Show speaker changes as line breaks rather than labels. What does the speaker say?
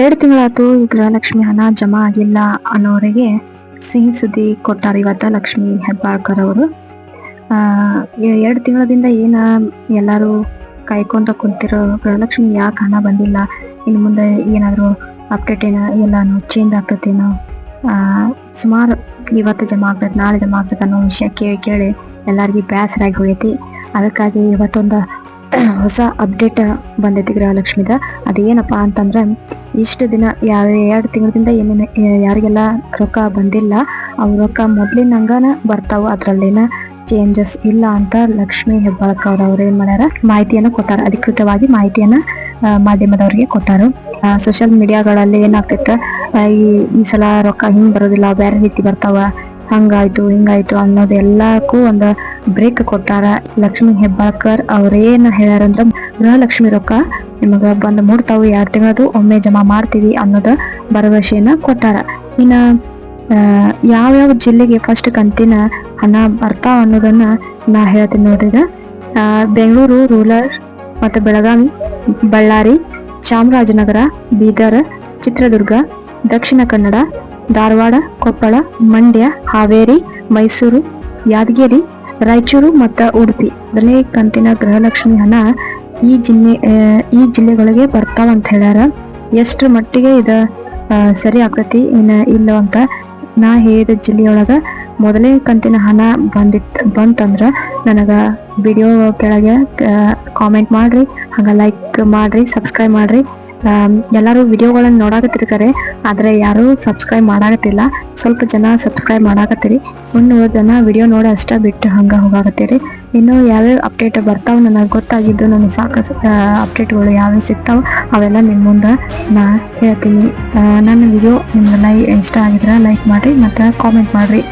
ಎರಡು ತಿಂಗಳಾಯ್ತು ಈ ಗೃಹಲಕ್ಷ್ಮಿ ಹಣ ಜಮಾ ಆಗಿಲ್ಲ ಅನ್ನೋರಿಗೆ ಸಿಹಿ ಸುದ್ದಿ ಕೊಟ್ಟಾರ ಇವತ್ತ ಲಕ್ಷ್ಮಿ ಹೆಬ್ಬಾಳ್ಕರ್ ಅವರು. ಎರಡು ತಿಂಗಳದಿಂದ ಏನ ಎಲ್ಲರೂ ಕಾಯ್ಕೊಂತ ಕುಂತಿರೋ ಗೃಹಲಕ್ಷ್ಮಿ ಯಾಕೆ ಹಣ ಬಂದಿಲ್ಲ? ಇನ್ನು ಮುಂದೆ ಏನಾದರೂ ಅಪ್ಡೇಟ್ ಏನ ಎಲ್ಲಾನು ಚೇಂಜ್ ಆಗ್ತೈತೇನೋ? ಸುಮಾರು ಇವತ್ತು ಜಮಾ ಆಗ್ತದೆ ನಾಳೆ ಜಮಾ ಆಗ್ತದೆ ಅನ್ನೋ ವಿಷಯ ಕೇಳಿ ಕೇಳಿ ಎಲ್ಲರಿಗೂ ಬೇಸರ ಆಗಿ ಹೋಗೈತಿ. ಅದಕ್ಕಾಗಿ ಇವತ್ತೊಂದು ಹೊಸ ಅಪ್ಡೇಟ್ ಬಂದೈತಿ ಗೃಹಲಕ್ಷ್ಮಿದ. ಅದೇನಪ್ಪ ಅಂತಂದ್ರೆ, ಇಷ್ಟು ದಿನ ಯಾವ ಎರಡು ತಿಂಗಳಿಂದ ಏನೇನು ಯಾರಿಗೆಲ್ಲ ರೊಕ್ಕ ಬಂದಿಲ್ಲ, ಅವ್ರ ರೊಕ್ಕ ಮೊದ್ಲಿನಂಗನ ಬರ್ತಾವ. ಅದರಲ್ಲಿನ ಚೇಂಜಸ್ ಇಲ್ಲ ಅಂತ ಲಕ್ಷ್ಮಿ ಹೆಬ್ಬಾಳ್ಕರ್ ಅವ್ರು ಏನ್ ಮಾಡ್ಯಾರ, ಮಾಹಿತಿಯನ್ನು ಕೊಟ್ಟಾರ. ಅಧಿಕೃತವಾಗಿ ಮಾಹಿತಿಯನ್ನ ಮಾಧ್ಯಮದವರಿಗೆ ಕೊಟ್ಟಾರು. ಸೋಷಿಯಲ್ ಮೀಡಿಯಾಗಳಲ್ಲಿ ಏನಾಗ್ತೈತೆ ಈ ಈ ಸಲ ರೊಕ್ಕ ಹಿಂಗ್ ಬರೋದಿಲ್ಲ, ಬೇರೆ ರೀತಿ ಬರ್ತಾವ. ಹಂಗಾಯ್ತು, ಹಿಂಗಾಯ್ತು ಅನ್ನೋದೆಲ್ಲಕ್ಕೂ ಒಂದು ಬ್ರೇಕ್ ಕೊಟ್ಟಾರ ಲಕ್ಷ್ಮಿ ಹೆಬ್ಬಾಳ್ಕರ್ ಅವ್ರೇನ್ ಹೇಳ್ಯಾರಂದ್ರ ಗೃಹಲಕ್ಷ್ಮಿ ರೊಕ್ಕ ನಿಮಗೆ ಬಂದು ಮೂಡ್ತಾವು ಎರಡ್ ತಿಂಗಳದು ಒಮ್ಮೆ ಜಮಾ ಮಾಡ್ತೀವಿ ಅನ್ನೋದ ಭರವಸೆಯನ್ನ ಕೊಟ್ಟಾರ ಇನ್ನ ಯಾವ ಜಿಲ್ಲೆಗೆ ಫಸ್ಟ್ ಕಂತಿನ ಹಣ ಬರ್ತಾವ ಅನ್ನೋದನ್ನ ನಾ ಹೇಳ್ತೀನಿ ನೋಡ್ರಿ ಈಗ. ಬೆಂಗಳೂರು, ರೂರಲ್ ಮತ್ತು ಬೆಳಗಾವಿ, ಬಳ್ಳಾರಿ, ಚಾಮರಾಜನಗರ, ಬೀದರ್, ಚಿತ್ರದುರ್ಗ ದಕ್ಷಿಣ ಕನ್ನಡ, ಧಾರವಾಡ, ಕೊಪ್ಪಳ, ಮಂಡ್ಯ, ಹಾವೇರಿ, ಮೈಸೂರು, ಯಾದಗಿರಿ, ರಾಯಚೂರು ಮತ್ತು ಉಡುಪಿ. ಬೆಲೆ ಕಂತಿನ ಗೃಹಲಕ್ಷ್ಮಿ ಹಣ ಈ ಜಿಲ್ಲೆ ಈ ಜಿಲ್ಲೆಗಳಿಗೆ ಬರ್ತಾವ ಅಂತ ಹೇಳ್ಯಾರ. ಎಷ್ಟು ಮಟ್ಟಿಗೆ ಇದ ಸರಿ ಆಗ್ತೈತಿ ಇನ್ನ ಇಲ್ಲೋ ಅಂತ ನಾ ಹೇಳಿದ ಜಿಲ್ಲೆಯೊಳಗ ಮೊದಲೇ ಕಂತಿನ ಹಣ ಬಂದಿತ್, ಬಂತಂದ್ರ ನನಗ ವಿಡಿಯೋ ಕೆಳಗೆ ಕಾಮೆಂಟ್ ಮಾಡ್ರಿ, ಹಂಗ ಲೈಕ್ ಮಾಡ್ರಿ ಸಬ್ಸ್ಕ್ರೈಬ್ ಮಾಡ್ರಿ. ಎಲ್ಲರೂ ವಿಡಿಯೋಗಳನ್ನು ನೋಡಾಕತ್ತಿರ್ತಾರೆ, ಆದರೆ ಯಾರೂ ಸಬ್ಸ್ಕ್ರೈಬ್ ಮಾಡಾಕತ್ತಿಲ್ಲ. ಸ್ವಲ್ಪ ಜನ ಸಬ್ಸ್ಕ್ರೈಬ್ ಮಾಡಾಕತ್ತೀರಿ. ಮುನ್ನೂರು ಜನ ವಿಡಿಯೋ ನೋಡಿ ಅಷ್ಟೇ ಬಿಟ್ಟು ಹಂಗೆ ಹೋಗಾಕತ್ತೀರಿ. ಇನ್ನು ಯಾವ್ಯಾವ ಅಪ್ಡೇಟ್ ಬರ್ತಾವೆ ನನಗೆ ಗೊತ್ತಾಗಿದ್ದು ನನಗೆ ಸಾಕಷ್ಟು ಅಪ್ಡೇಟ್ಗಳು ಯಾವ್ಯಾವ ಸಿಗ್ತಾವೆ ಅವೆಲ್ಲ ನಿಮ್ಮ ಮುಂದೆ ನಾ ಹೇಳ್ತೀನಿ. ನನ್ನ ವಿಡಿಯೋ ನಿಮ್ಗೆ ಲೈ, ಇಷ್ಟ ಆಗಿದ್ರೆ ಲೈಕ್ ಮಾಡಿರಿ, ಮತ್ತು ಕಾಮೆಂಟ್ ಮಾಡಿರಿ.